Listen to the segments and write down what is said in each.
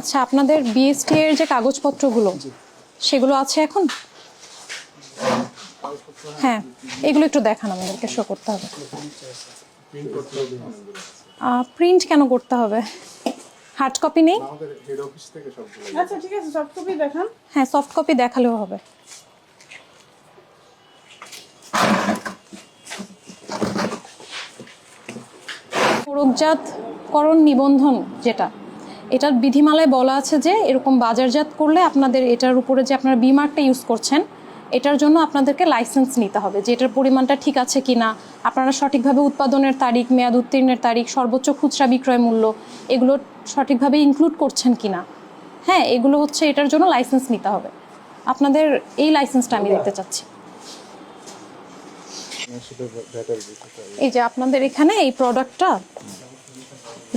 আচ্ছা আপনাদের বিএসটি এর যে কাগজপত্রগুলো সেগুলো আছে এখন? হ্যাঁ এগুলো একটু দেখান আমাদেরকে শো করতে হবে। প্রিন্ট কেন করতে হবে? হার্ড কপি নেই? আমাদের হেড অফিস থেকে সবগুলো আচ্ছা ঠিক আছে সব কপি দেখান। হ্যাঁ সফট কপি দেখালেও হবে। মোড়কজাতকরণ নিবন্ধন যেটা এটার বিধিমালায় বলা আছে যে এরকম বাজারজাত করলে আপনাদের এটার উপরে যে আপনারা বিমার্কটা ইউজ করছেন এটার জন্য আপনাদেরকে লাইসেন্স নিতে হবে যে এটার পরিমাণটা ঠিক আছে কি না আপনারা সঠিকভাবে উৎপাদনের তারিখ মেয়াদ উত্তীর্ণের তারিখ সর্বোচ্চ খুচরা বিক্রয় মূল্য এগুলো সঠিকভাবে ইনক্লুড করছেন কি না হ্যাঁ এগুলো হচ্ছে এটার জন্য লাইসেন্স নিতে হবে। আপনাদের এই লাইসেন্সটা আমি দেখতে চাচ্ছি। বিষয়টা এই যে আপনাদের এখানে এই প্রোডাক্টটা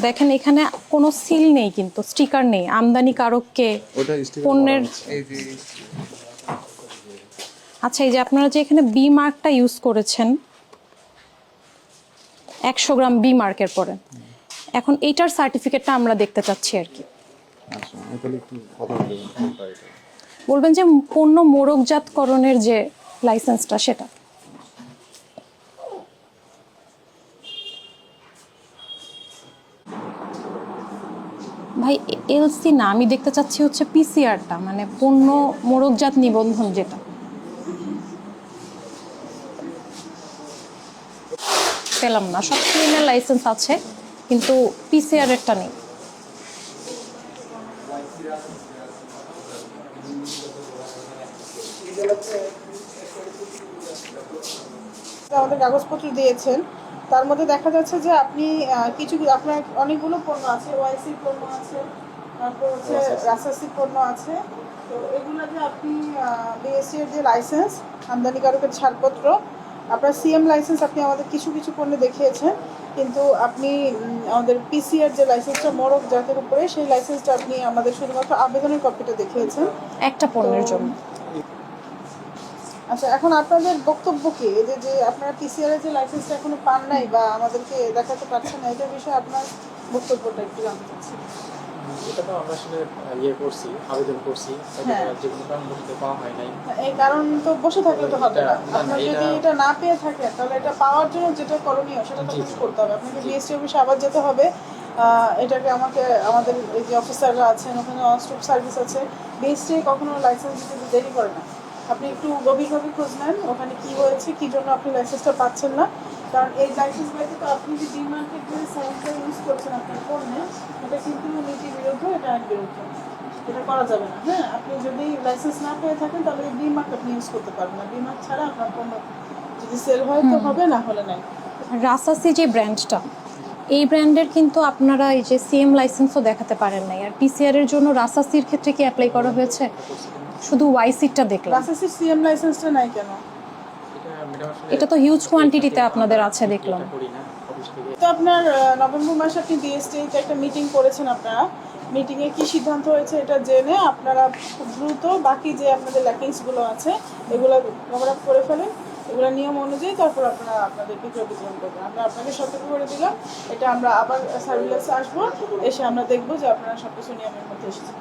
দেখেন এখানে কোনো সিল নেই কিন্তু স্টিকার নেই। আমদানিকারককে ওটা স্টিকার পণ্যের আচ্ছা এই যে আপনারা যে এখানে বি মার্কটা ইউজ করেছেন একশো গ্রাম বি মার্কের পরে। এখন এইটার সার্টিফিকেটটা আমরা দেখতে চাচ্ছি আর কি। আচ্ছা বলবেন। বলবেন যে পণ্য মোড়কজাতকরণের যে লাইসেন্সটা সেটা। ভাই, এলসি না, আমি দেখতে চাচ্ছি হচ্ছে পিসিআরটা মানে পণ্য মোরগজাত নিবন্ধন যেটা। পেলাম না, সব ক্লিনের লাইসেন্স আছে, কিন্তু পিসিআর এরটা নেই। আমাদের কাগজপত্র দিয়েছেন তার মধ্যে দেখা যাচ্ছে যে আপনি কিছু আপনার অনেকগুলো পণ্য আছে ওয়াইসি পণ্য আছে তারপর হচ্ছে রাসাসি পণ্য আছে। তো এগুলো যে আপনি বিএসসি এর যে লাইসেন্স আমদানিকারকের ছাড়পত্র আপনার সিএম লাইসেন্স আপনি আমাদের কিছু কিছু পণ্যে দেখিয়েছেন কিন্তু আপনি আমাদের পিসিআর যে লাইসেন্সটা মোড়ক জাতের উপরে সেই লাইসেন্সটা আপনি আমাদের শুধুমাত্র আবেদনের কপিটা দেখিয়েছেন। একটা পণ্যের জন্য। আচ্ছা এখন আপনাদের বক্তব্য কি? যে যে আপনারা পিসিআর এর যে লাইসেন্সটা এখনও পান নাই বা আমাদেরকে দেখাতে পারছেন না এটার বিষয়ে আপনার বক্তব্যটা একটু জানতে চাচ্ছি। এটা তো আমরা আসলে ইয়ে করছি আবেদন করছি হ্যাঁ। যে কোনো কারণবশত পাওয়া হয় নাই। এই কারণ তো বসে থাকলে তো হবে না। আপনার যদি এটা- না পেয়ে থাকেন তাহলে এটা পাওয়ার জন্য যেটা করণীয় সেটা তো করতে হবে। আপনাকে বিএসটি অফিসে আবার যেতে হবে। এটাকে আমাকে আমাদের যে অফিসাররা আছেন ওখানে সার্ভিস আছে। বিএসটি কখনো লাইসেন্স দিতে দেরি করে না। আপনি একটু গভীরভাবে খোঁজ নেন ওখানে কি হয়েছে কি জন্য আপনি লাইসেন্সটা পাচ্ছেন না। কারণ এই লাইসেন্স ব্যতীত আপনি যে ডি মার্কেট যে সাইনটা ইউজ করছেন আপনার পণ্যে এটা কিন্তু নীতির বিরুদ্ধে এটা আইন বিরুদ্ধে। এটা করা যাবে না। হ্যাঁ আপনি যদি লাইসেন্স না পেয়ে থাকেন তাহলে বি মার্ক আপনি ইউজ করতে পারবেন না। বি মার্ক ছাড়া আপনার পণ্য যদি সেল হয় তো হবে না হলে নাই। রাসাসি যে ব্র্যান্ডটা এই ব্র্যান্ডের কিন্তু আপনারা এই যে সিএম লাইসেন্সও দেখাতে পারেন নাই। আর পিসিআর এর জন্য রাসাসির ক্ষেত্রে কি অ্যাপ্লাই করা হয়েছে? শুধু ওয়াই সিটটা দেখলাম। লাইসেন্সের সিএম লাইসেন্সটা নাই কেন? এটা তো হিউজ কোয়ান্টিটিতে আপনাদের আছে দেখলাম। তো আপনার নভেম্বর মাসে আপনি বিএসটিতে একটা মিটিং করেছেন আপনারা। মিটিংয়ে কি সিদ্ধান্ত হয়েছে এটা জেনে আপনারা খুব দ্রুত বাকি যে আপনাদের ল্যাকিংসগুলো আছে এগুলো কভার আপ করে ফেলেন। এগুলো নিয়ম অনুযায়ী তারপর আপনারা আপনাদের বিক্রয় বিতরণ করবেন। আমরা আপনাকে সতর্ক করে দিলাম। এটা আমরা আবার সার্ভিলেন্সে আসব। এসে আমরা দেখব যে আপনারা সব কিছু নিয়মের মধ্যে এসেছেন